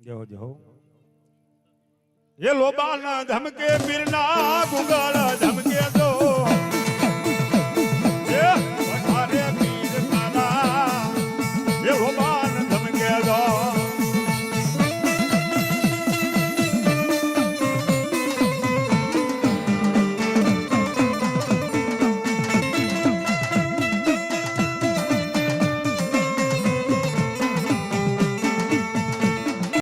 જો જો. એ લોબાના ધમકે મિરના ગુગળ